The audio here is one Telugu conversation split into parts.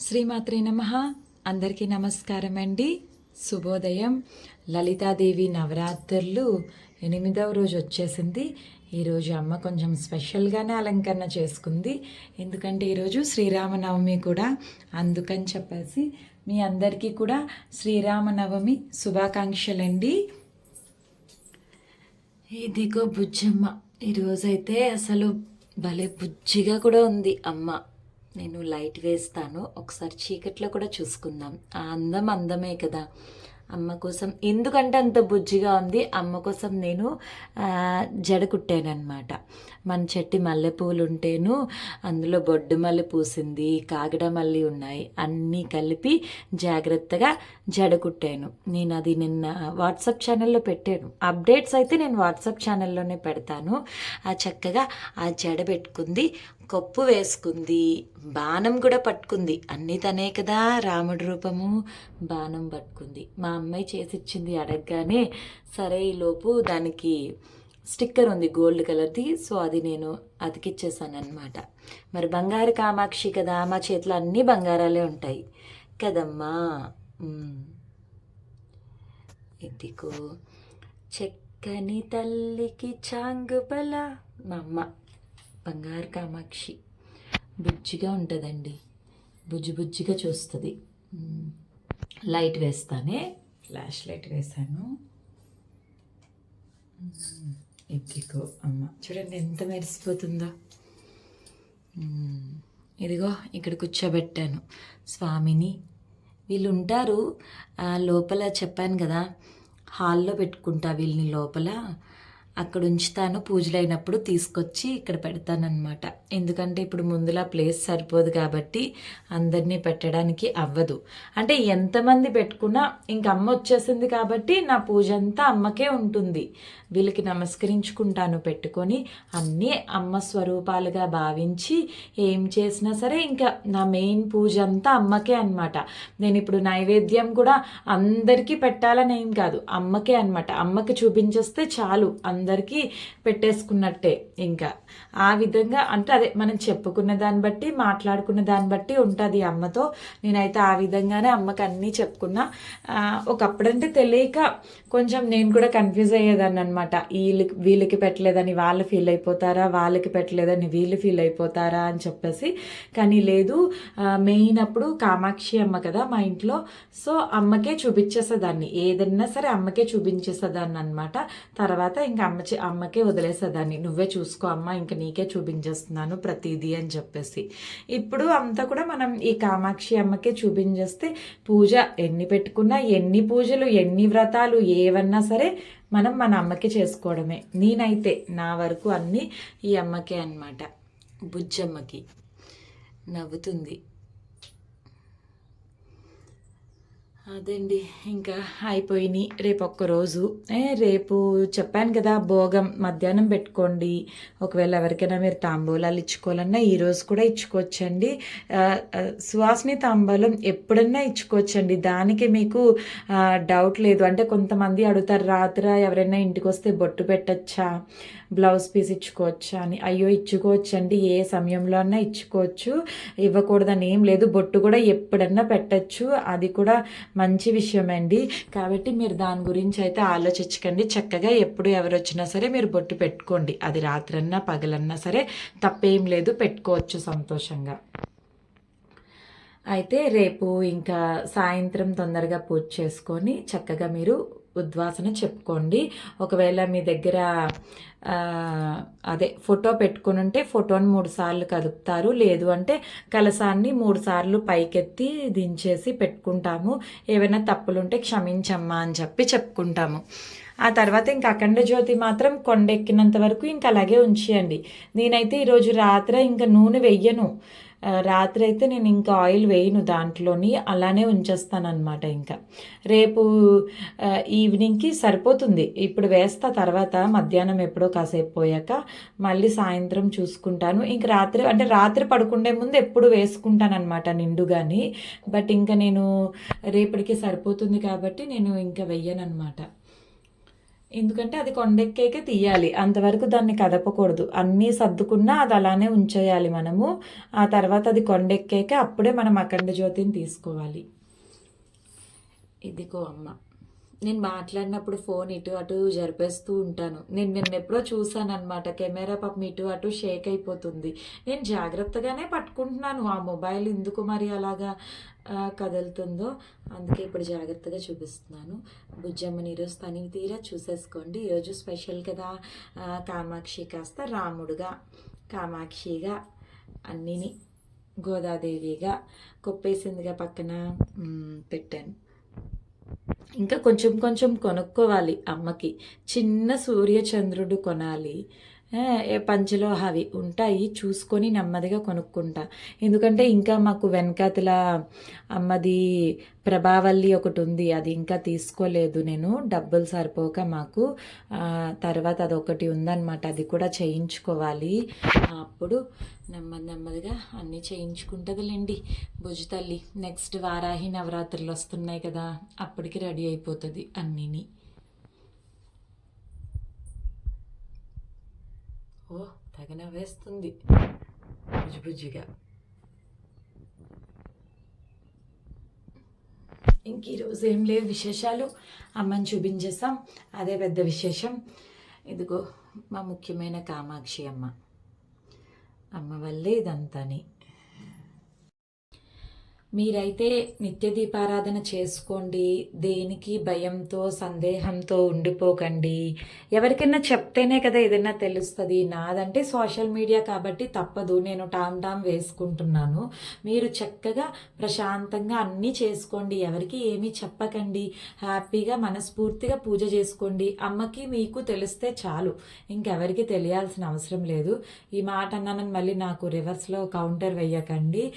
శ్రీమాత్రే నమ. అందరికీ నమస్కారం అండి శుభోదయం. లలితాదేవి నవరాత్రులు ఎనిమిదవ రోజు వచ్చేసింది. ఈరోజు అమ్మ కొంచెం స్పెషల్గానే అలంకరణ చేసుకుంది. ఎందుకంటే ఈరోజు శ్రీరామనవమి కూడా. అందుకని చెప్పేసి మీ అందరికీ కూడా శ్రీరామనవమి శుభాకాంక్షలండి. ఇదిగో బుజ్జమ్మ. ఈరోజైతే అసలు భలే బుజ్జిగా కూడా ఉంది అమ్మ. నేను లైట్ వేస్తాను. ఒకసారి చీకట్లో కూడా చూసుకుందాం. ఆ అందం అందమే కదా. అమ్మ కోసం ఎందుకంటే అంత బుజ్జిగా ఉంది అమ్మ కోసం నేను ఆ, జడ కుట్టానమాట మన చెట్టి మల్లెపూలు ఉంటేను అందులో బొడ్డు మల్లె పూసింది కాగడ మల్లి ఉన్నాయి అన్నీ కలిపి జాగ్రత్తగా జడ కుట్టాను. నేను అది నిన్న వాట్సాప్ ఛానల్లో పెట్టాను. అప్డేట్స్ అయితే నేను వాట్సాప్ ఛానల్లోనే పెడతాను. ఆ చక్కగా ఆ జడ పెట్టుకుంది కొప్పు వేసుకుంది బాణం కూడా పట్టుకుంది. అన్నీ తనే కదా రాముడి రూపము. బాణం పట్టుకుంది. మా అమ్మాయి చేసిచ్చింది అడగగానే సరే ఈ లోపు దానికి స్టిక్కర్ ఉంది గోల్డ్ కలర్ది సో అది నేను అతికిచ్చేసానమాట మరి బంగారు కామాక్షి కదా మా చేతిలో అన్నీ బంగారాలే ఉంటాయి. కదమ్మా. ఉమ్. ఇదిగో చెక్కని తల్లికి చాంగుబల మా అమ్మ. బంగారు కామాక్షి. బుజ్జిగా ఉంటుందండి. బుజ్జి బుజ్జిగా చూస్తుంది. లైట్ వేస్తానే. ఫ్లాష్ లైట్ వేసాను ఇదిగో అమ్మ. చూడండి ఎంత మెరిసిపోతుందో. ఇదిగో ఇక్కడ కూర్చోబెట్టాను స్వామిని. వీళ్ళు ఉంటారు ఆ, లోపల చెప్పాను కదా. హాల్లో పెట్టుకుంటా వీళ్ళని లోపల. అక్కడ ఉంచుతాను పూజలు అయినప్పుడు తీసుకొచ్చి ఇక్కడ పెడతానన్నమాట. ఎందుకంటే ఇప్పుడు ముందులా ప్లేస్ సరిపోదు కాబట్టి అందరినీ పెట్టడానికి అవ్వదు. అంటే ఎంతమంది పెట్టుకున్నా ఇంక అమ్మ వచ్చేసింది కాబట్టి నా పూజ అంతా అమ్మకే ఉంటుంది. వీళ్ళకి నమస్కరించుకుంటాను పెట్టుకొని అన్నీ అమ్మ స్వరూపాలుగా భావించి ఏం చేసినా సరే ఇంకా నా మెయిన్ పూజ అంతా అమ్మకే అన్నమాట. నేను ఇప్పుడు నైవేద్యం కూడా అందరికీ పెట్టాలని ఏం కాదు. అమ్మకే అనమాట అమ్మకి చూపించేస్తే చాలు. అందరికీ పెట్టేసుకున్నట్టే ఇంకా. ఆ విధంగా అంటే అదే మనం చెప్పుకున్న దాన్ని బట్టి మాట్లాడుకున్న దాన్ని బట్టి ఉంటుంది అమ్మతో. నేనైతే ఆ విధంగానే అమ్మకి అన్నీ చెప్పుకున్నా. ఒకప్పుడంటే తెలియక కొంచెం నేను కూడా కన్ఫ్యూజ్ అయ్యేదాన్ని అనమాట వీళ్ళకి వీళ్ళకి పెట్టలేదని వాళ్ళు ఫీల్ అయిపోతారా వాళ్ళకి పెట్టలేదని వీళ్ళు ఫీల్ అయిపోతారా అని చెప్పేసి. కానీ లేదు మెయిన్ అప్పుడు కామాక్షి అమ్మ కదా మా ఇంట్లో. సో అమ్మకే చూపించేసేదాన్ని. ఏదన్నా సరే అమ్మకే చూపించేసేదాన్ని అనమాట తర్వాత ఇంకా అమ్మ అమ్మ అమ్మకే వదిలేసేదాన్ని నువ్వే చూసుకో అమ్మ ఇంకా నీకే చూపించేస్తున్నాను ప్రతిదీ అని చెప్పేసి. ఇప్పుడు అంతా కూడా మనం ఈ కామాక్షి అమ్మకే చూపించేస్తే పూజ ఎన్ని పెట్టుకున్నా ఎన్ని పూజలు ఎన్ని వ్రతాలు ఏవన్నా సరే మనం మన అమ్మకి చేసుకోవడమే. నేనైతే నా వరకు అన్నీ ఈ అమ్మకే అన్నమాట. బుజ్జమ్మకి నవ్వుతుంది. అదండి. ఇంకా అయిపోయినాయి. రేపు ఒక్కరోజు రేపు చెప్పాను కదా భోగం. మధ్యాహ్నం పెట్టుకోండి. ఒకవేళ ఎవరికైనా మీరు తాంబూలాలు ఇచ్చుకోవాలన్నా ఈరోజు కూడా ఇచ్చుకోవచ్చండి. సువాసిని తాంబూలం ఎప్పుడన్నా ఇచ్చుకోవచ్చండి. దానికి మీకు డౌట్ లేదు. అంటే కొంతమంది అడుగుతారు రాత్ర ఎవరైనా ఇంటికి వస్తే బొట్టు పెట్టచ్చా? బ్లౌజ్ పీస్ ఇచ్చుకోవచ్చా అని. అయ్యో ఇచ్చుకోవచ్చండి. ఏ సమయంలో అన్నా ఇచ్చుకోవచ్చు. ఇవ్వకూడదని ఏం లేదు. బొట్టు కూడా ఎప్పుడన్నా పెట్టచ్చు. అది కూడా మంచి విషయం అండి కాబట్టి మీరు దాని గురించి అయితే ఆలోచించకండి. చక్కగా ఎప్పుడు ఎవరు వచ్చినా సరే మీరు బొట్టు పెట్టుకోండి. అది రాత్రన్నా పగలన్నా సరే తప్పేం లేదు. పెట్టుకోవచ్చు సంతోషంగా. అయితే రేపు ఇంకా సాయంత్రం తొందరగా పూజ చేసుకొని చక్కగా మీరు ఉద్వాసన చెప్పుకోండి. ఒకవేళ మీ దగ్గర అదే ఫోటో పెట్టుకుని ఉంటే ఫోటోని మూడు సార్లు కదుపుతారు. లేదు అంటే కలసాన్ని మూడు సార్లు పైకెత్తి దించేసి పెట్టుకుంటాము. ఏవైనా తప్పులుంటే క్షమించమ్మా అని చెప్పి చెప్పుకుంటాము. ఆ తర్వాత ఇంకా అఖండ జ్యోతి మాత్రం కొండెక్కినంత వరకు ఇంకా అలాగే ఉంచేయండి. నేనైతే ఈరోజు రాత్రి ఇంకా నూనె వెయ్యను. రాత్రి అయితే నేను ఇంకా ఆయిల్ వేయను దాంట్లోని అలానే ఉంచేస్తానన్నమాట ఇంకా. రేపు ఈవినింగ్కి సరిపోతుంది. ఇప్పుడు వేస్తా తర్వాత మధ్యాహ్నం ఎప్పుడో కాసేపు పోయాక మళ్ళీ సాయంత్రం చూసుకుంటాను. ఇంక రాత్రి అంటే రాత్రి పడుకుండే ముందు ఎప్పుడు వేసుకుంటానమాట నిండుగాని బట్ ఇంకా నేను రేపటికి సరిపోతుంది కాబట్టి నేను ఇంకా వెయ్యనమాట ఎందుకంటే అది కొండెక్కేకే తీయాలి. అంతవరకు దాన్ని కదపకూడదు. అన్నీ సర్దుకున్నా అది అలానే ఉంచేయాలి మనము. ఆ తర్వాత అది కొండెక్కేకే అప్పుడే మనం అఖండ జ్యోతిని తీసుకోవాలి. ఇదిగో అమ్మ. నేను మాట్లాడినప్పుడు ఫోన్ ఇటు అటు జరిపేస్తూ ఉంటాను. నేను నిన్న ఎప్పుడో చూసాను అనమాట కెమెరా పాపం ఇటు అటు షేక్ అయిపోతుంది. నేను జాగ్రత్తగానే పట్టుకుంటున్నాను ఆ మొబైల్ ఎందుకు మరి అలాగా కదులుతుందో. అందుకే ఇప్పుడు జాగ్రత్తగా చూపిస్తున్నాను. బుజ్జమ్మని ఈరోజు తనివి తీరా చూసేసుకోండి. ఈరోజు స్పెషల్ కదా కామాక్షి కాస్త రాముడుగా కామాక్షిగా అన్నిని గోదాదేవిగా కొప్పేసిందిగా పక్కన పెట్టాను. ఇంకా కొంచెం కొంచెం కొనుక్కోవాలి అమ్మకి. చిన్న సూర్యచంద్రుడు కొనాలి. పంచలో అవి ఉంటాయి చూసుకొని నెమ్మదిగా కొనుక్కుంటా. ఎందుకంటే ఇంకా మాకు వెనకాతల అమ్మది ప్రభావల్లి ఒకటి ఉంది అది ఇంకా తీసుకోలేదు నేను డబ్బులు సరిపోక మాకు. తర్వాత తర్వాత అదొకటి ఉందన్నమాట అది కూడా చేయించుకోవాలి. అప్పుడు నెమ్మది నెమ్మదిగా అన్నీ చేయించుకుంటుందిలేండి. భుజ తల్లి నెక్స్ట్ వారాహి నవరాత్రులు వస్తున్నాయి కదా అప్పటికి రెడీ అయిపోతుంది అన్నీని. ఓ తెగ వేస్తుంది. బుజ్జిబుజ్జిగా ఇంక ఈరోజు ఏం లేవు విశేషాలు. అమ్మని చూపించేసాం అదే పెద్ద విశేషం. ఇదిగో మా ముఖ్యమైన కామాక్షి అమ్మ. అమ్మ వల్లే ఇదంతాని. మీరైతే నిత్య దీపారాధన చేసుకోండి. దేనికి భయంతో సందేహంతో ఉండిపోకండి. ఎవరికైనా చెప్తేనే కదా ఏదైనా తెలుస్తుంది. నాదంటే సోషల్ మీడియా కాబట్టి తప్పదు. నేను టామ్ టామ్ వేసుకుంటున్నాను. మీరు చక్కగా ప్రశాంతంగా అన్నీ చేసుకోండి. ఎవరికి ఏమీ చెప్పకండి. హ్యాపీగా మనస్ఫూర్తిగా పూజ చేసుకోండి. అమ్మకి మీకు తెలిస్తే చాలు. ఇంకెవరికి తెలియాల్సిన అవసరం లేదు. ఈ మాట అన్నానని మళ్ళీ నాకు రివర్స్లో కౌంటర్ వేయకండి.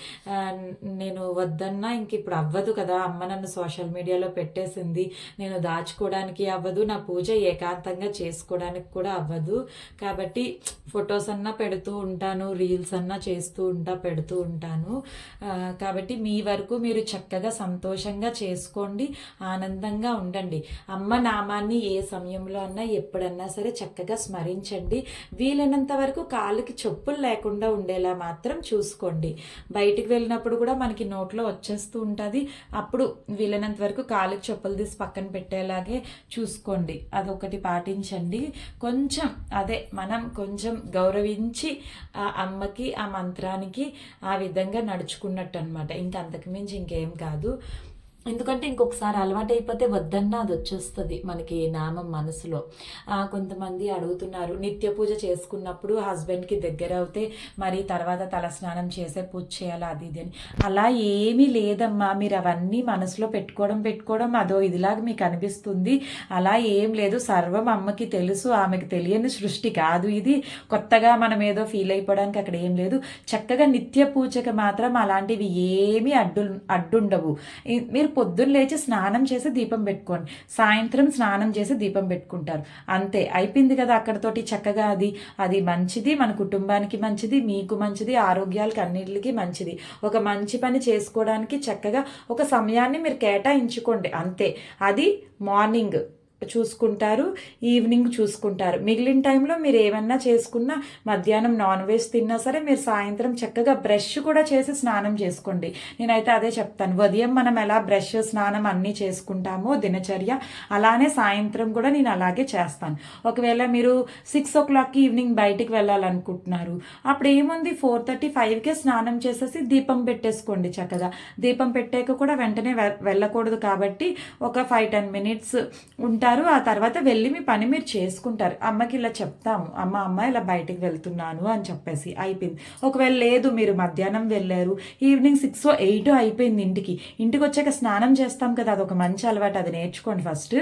నేను వద్దన్నా ఇంక ఇప్పుడు అవ్వదు కదా. అమ్మ నన్ను సోషల్ మీడియాలో పెట్టేసింది. నేను దాచుకోవడానికి అవ్వదు. నా పూజ ఏకాంతంగా చేసుకోవడానికి కూడా అవ్వదు. కాబట్టి ఫొటోస్ అన్నా పెడుతూ ఉంటాను. రీల్స్ అన్నా చేస్తూ ఉంటా పెడుతూ ఉంటాను. కాబట్టి మీ వరకు మీరు చక్కగా సంతోషంగా చేసుకోండి. ఆనందంగా ఉండండి. అమ్మ నామాన్ని ఏ సమయంలో అన్నా ఎప్పుడన్నా సరే చక్కగా స్మరించండి. వీలైనంత వరకు కాలుకి చెప్పులు లేకుండా ఉండేలా మాత్రం చూసుకోండి. బయటికి వెళ్ళినప్పుడు కూడా మనకి నోట్ నోట్లో వచ్చేస్తూ ఉంటుంది. అప్పుడు వీలైనంత వరకు కాలుకి చెప్పులు తీసి పక్కన పెట్టేలాగే చూసుకోండి. అదొకటి పాటించండి. కొంచెం అదే మనం కొంచెం గౌరవించి ఆ అమ్మకి ఆ మంత్రానికి ఆ విధంగా నడుచుకున్నట్టు అనమాట ఇంకా అంతకుమించి ఇంకేం కాదు. ఎందుకంటే ఇంకొకసారి అలవాటు అయిపోతే వద్దన్నా అది వచ్చేస్తుంది మనకి నామం మనసులో. కొంతమంది అడుగుతున్నారు నిత్య పూజ చేసుకున్నప్పుడు హస్బెండ్కి దగ్గర అవుతే మరి తర్వాత తలస్నానం చేసే పూజ చేయాలి అది ఇది అని. అలా ఏమీ లేదమ్మా మీరు అవన్నీ మనసులో పెట్టుకోవడం పెట్టుకోవడం అదో ఇదిలాగా మీకు అనిపిస్తుంది. అలా ఏం లేదు సర్వం అమ్మకి తెలుసు ఆమెకి తెలియని సృష్టి కాదు ఇది. కొత్తగా మనం ఏదో ఫీల్ అయిపోవడానికి అక్కడ ఏం లేదు. చక్కగా నిత్య పూజకి మాత్రం అలాంటివి ఏమీ అడ్డు అడ్డుండవు. మీరు పొద్దున్న లేచి స్నానం చేసి దీపం పెట్టుకోండి. సాయంత్రం స్నానం చేసి దీపం పెట్టుకుంటారు. అంతే అయిపోయింది కదా అక్కడతోటి చక్కగా అది. అది మంచిది మన కుటుంబానికి మంచిది మీకు మంచిది ఆరోగ్యాలకి అన్నిటికి మంచిది. ఒక మంచి పని చేసుకోవడానికి చక్కగా ఒక సమయాన్ని మీరు కేటాయించుకోండి. అంతే అది మార్నింగ్. చూసుకుంటారు ఈవినింగ్ చూసుకుంటారు. మిగిలిన టైంలో మీరు ఏమన్నా చేసుకున్నా మధ్యాహ్నం నాన్ వెజ్ తిన్నా సరే మీరు సాయంత్రం చక్కగా బ్రష్ కూడా చేసి స్నానం చేసుకోండి. నేనైతే అదే చెప్తాను. ఉదయం మనం ఎలా బ్రష్ స్నానం అన్నీ చేసుకుంటామో దినచర్య అలానే సాయంత్రం కూడా నేను అలాగే చేస్తాను. ఒకవేళ మీరు సిక్స్ ఓ క్లాక్కి ఈవినింగ్ బయటికి వెళ్ళాలనుకుంటున్నారు అప్పుడు ఏముంది? ఫోర్ థర్టీ ఫైవ్కే స్నానం చేసేసి దీపం పెట్టేసుకోండి చక్కగా. దీపం పెట్టాక కూడా వెంటనే వె- వెళ్ళకూడదు కాబట్టి ఒక ఫైవ్ టెన్ మినిట్స్ ఉంటారు ఆ తర్వాత వెళ్ళి మీ పని మీరు చేసుకుంటారు. అమ్మకి ఇలా చెప్తాము. అమ్మ అమ్మ ఇలా బయటికి వెళ్తున్నాను అని చెప్పేసి అయిపోయింది. ఒకవేళ లేదు మీరు మధ్యాహ్నం వెళ్ళారు. ఈవినింగ్ సిక్స్ ఎయిట్ అయిపోయింది ఇంటికి. ఇంటికి వచ్చాక స్నానం చేస్తాం కదా అదొక మంచి అలవాటు. అది నేర్చుకోండి ఫస్ట్.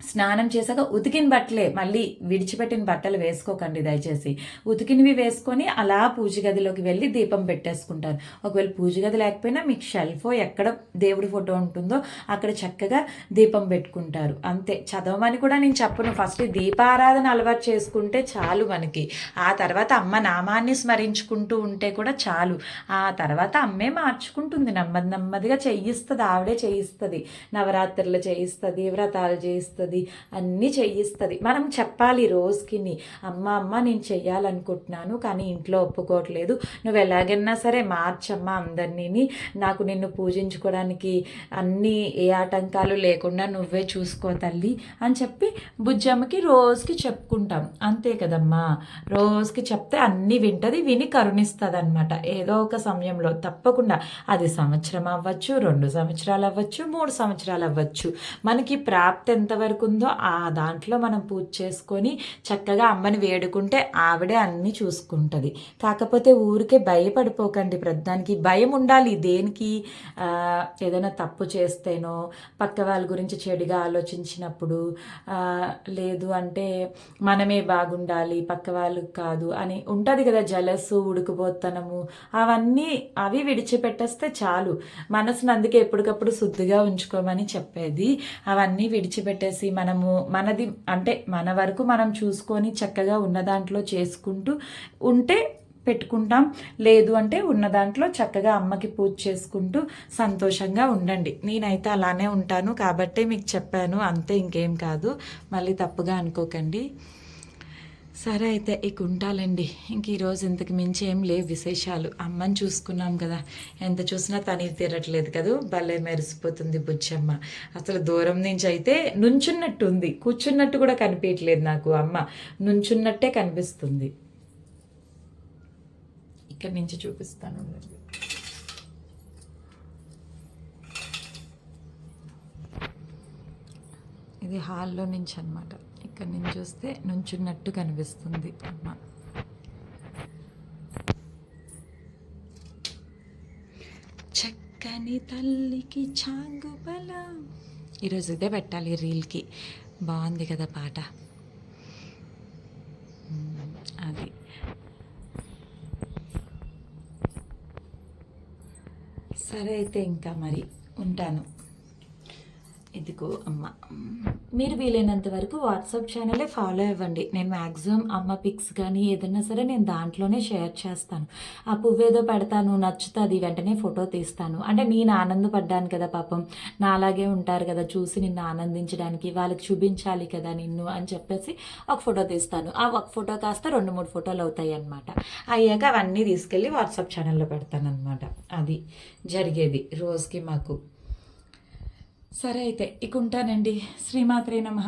స్నానం చేశాక ఉతికిన బట్టలే మళ్ళీ విడిచిపెట్టిన బట్టలు వేసుకోకండి దయచేసి. ఉతికినవి వేసుకొని అలా పూజ గదిలోకి వెళ్ళి దీపం పెట్టేసుకుంటారు. ఒకవేళ పూజ గది లేకపోయినా మీకు షెల్ఫ్ ఎక్కడ దేవుడి ఫోటో ఉంటుందో అక్కడ చక్కగా దీపం పెట్టుకుంటారు. అంతే. చదవమని కూడా నేను చెప్పను. ఫస్ట్ దీపారాధన అలవాటు చేసుకుంటే చాలు మనకి. ఆ తర్వాత అమ్మ నామాన్ని స్మరించుకుంటూ ఉంటే కూడా చాలు. ఆ తర్వాత అమ్మే మార్చుకుంటుంది. నెమ్మది నెమ్మదిగా చేయిస్తుంది. ఆవిడే చేయిస్తుంది. నవరాత్రులు చేయిస్తుంది వ్రతాలు చేయిస్తుంది. చేస్తుంది అన్నీ చేయిస్తుంది. మనం చెప్పాలి రోజుకి అమ్మ అమ్మ నేను చెయ్యాలనుకుంటున్నాను కానీ ఇంట్లో ఒప్పుకోవట్లేదు. నువ్వు ఎలాగైనా సరే మార్చమ్మా అందరినీ నాకు నిన్ను పూజించుకోవడానికి అన్ని ఏ ఆటంకాలు లేకుండా నువ్వే చూసుకో తల్లి అని చెప్పి బుజ్జమ్మకి రోజుకి చెప్పుకుంటాం. అంతే కదమ్మా. రోజుకి చెప్తే అన్నీ వింటది విని కరుణిస్తుంది అనమాట ఏదో ఒక సమయంలో తప్పకుండా. అది సంవత్సరం అవ్వచ్చు రెండు సంవత్సరాలు అవ్వచ్చు మూడు సంవత్సరాలు అవ్వచ్చు. మనకి ప్రాప్తి ఎంతవరకు ఉందో ఆ దాంట్లో మనం పూజ చేసుకొని చక్కగా అమ్మని వేడుకుంటే ఆవిడే అన్నీ చూసుకుంటుంది. కాకపోతే ఊరికే భయపడిపోకండి ప్రతిదానికి భయం ఉండాలి దేనికి? ఏదైనా తప్పు చేస్తేనో పక్క వాళ్ళ గురించి చెడుగా ఆలోచించినప్పుడు లేదు అంటే మనమే బాగుండాలి పక్క వాళ్ళు కాదు అని ఉంటుంది కదా జలస్సు ఉడుకుపోతనము అవన్నీ అవి విడిచిపెట్టేస్తే చాలు. మనసును అందుకే ఎప్పటికప్పుడు శుద్ధిగా ఉంచుకోమని చెప్పేది. అవన్నీ విడిచిపెట్టేసి మనము మనది అంటే మన వరకు మనం చూసుకొని చక్కగా ఉన్న దాంట్లో చేసుకుంటూ ఉంటే పెట్టుకుంటాం. లేదు అంటే ఉన్న దాంట్లో చక్కగా అమ్మకి పూజ చేసుకుంటూ సంతోషంగా ఉండండి. నేనైతే అలానే ఉంటాను కాబట్టే మీకు చెప్పాను. అంతే ఇంకేం కాదు. మళ్ళీ తప్పుగా అనుకోకండి. సరే అయితే ఇక ఉంటాలండి. ఇంక ఈరోజు ఇంతకు మించి ఏం లేవు విశేషాలు. అమ్మని చూసుకున్నాం కదా. ఎంత చూసినా తనీ తీరట్లేదు కదా? భలే మెరిసిపోతుంది బుజ్జమ్మ. అసలు దూరం నుంచి అయితే నుంచున్నట్టు ఉంది. కూర్చున్నట్టు కూడా కనిపించట్లేదు నాకు అమ్మ. నుంచున్నట్టే కనిపిస్తుంది. ఇక్కడి నుంచి చూపిస్తాను ఉండండి. ఇది హాల్లో నుంచి అన్నమాట. ఇక్కడ నుంచి చూస్తే నుంచున్నట్టు కనిపిస్తుంది అమ్మ. చక్కని తల్లికి చాంగు బలం. ఈరోజు ఇదే పెట్టాలి రీల్కి. బాగుంది కదా పాట. అది. సరే అయితే ఇంకా మరి ఉంటాను. ఇదిగో అమ్మ. మీరు వీలైనంత వరకు వాట్సాప్ ఛానలే ఫాలో అవ్వండి. నేను మ్యాక్సిమం అమ్మ పిక్స్ కానీ ఏదైనా సరే నేను దాంట్లోనే షేర్ చేస్తాను. ఆ పువ్వు ఏదో పెడతాను నచ్చుతుంది వెంటనే ఫోటో తీస్తాను. అంటే నేను ఆనందపడ్డాను కదా పాపం. నా అలాగే ఉంటారు కదా చూసి నిన్ను ఆనందించడానికి వాళ్ళకి చూపించాలి కదా నిన్ను అని చెప్పేసి ఒక ఫోటో తీస్తాను. ఆ ఒక ఫోటో కాస్త రెండు మూడు ఫోటోలు అవుతాయి అనమాట అయ్యాక అవన్నీ తీసుకెళ్ళి వాట్సాప్ ఛానల్లో పెడతాను అనమాట అది జరిగేది రోజుకి మాకు. సరే అయితే ఇక ఉంటానండి. శ్రీమాత్రే నమ.